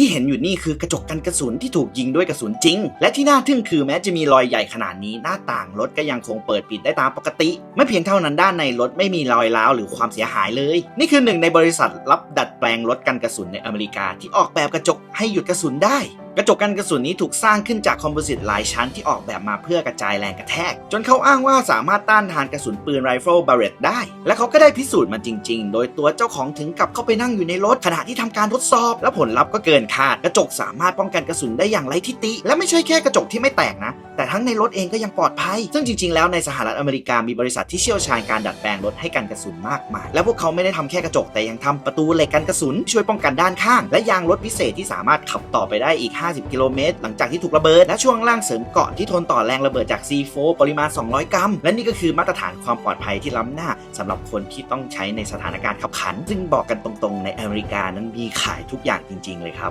ที่เห็นอยู่นี่คือกระจกกันกระสุนที่ถูกยิงด้วยกระสุนจริง และที่น่าทึ่งคือแม้จะมีรอยใหญ่ขนาดนี้หน้าต่างรถก็ยังคงเปิดปิดได้ตามปกติ ไม่เพียงเท่านั้นด้านในรถไม่มีรอยร้าวหรือความเสียหายเลย นี่คือหนึ่งในบริษัทรับดัดแปลงรถกันกระสุนในอเมริกาที่ออกแบบกระจกให้หยุดกระสุนได้ กระจกกันกระสุนนี้ถูกสร้างขึ้นจากคอมโพสิตหลายชั้นที่ออกแบบมาเพื่อกระจายแรงกระแทก จนเขาอ้างว่าสามารถต้านทานกระสุนปืนไรเฟิลบาร์เรตได้ และเขาก็ได้พิสูจน์มันจริง ๆ โดยตัวเจ้าของถึงกับเข้าไปนั่งอยู่ในรถขณะที่ทำการทดสอบ และผลลัพธ์ก็เกินคาด กระจกสามารถป้องกันกระสุนได้อย่างไร้ทิฏฐิและไม่ใช่แค่กระจกที่ไม่แตกนะ ทั้งในรถเองก็ยังปลอดภัย ซึ่งจริง ๆ แล้วในสหรัฐอเมริกามีบริษัทที่เชี่ยวชาญการดัดแปลงรถให้กันกระสุนมากมาย และพวกเขาไม่ได้ทำแค่กระจกแต่ยังทำประตูเหล็กกันกระสุน ช่วยป้องกันด้านข้าง และยางรถพิเศษที่สามารถขับต่อไปได้อีก 50 กิโลเมตร หลังจากที่ถูกระเบิด และช่วงล่างเสริมเกาะที่ทนต่อแรงระเบิดจาก C4 ปริมาณ 200 กรัม และนี่ก็คือมาตรฐานความปลอดภัยที่ล้ำหน้าสำหรับคนที่ต้องใช้ในสถานการณ์ขับขัน ซึ่งบอกกันตรงๆ ในอเมริกานั้นมีขายทุกอย่างจริง ๆ เลยครับ